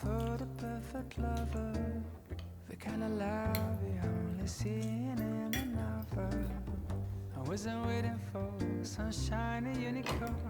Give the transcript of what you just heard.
for the perfect lover. The kind of love you only see in another. I wasn't waiting for sunshine and unicorn.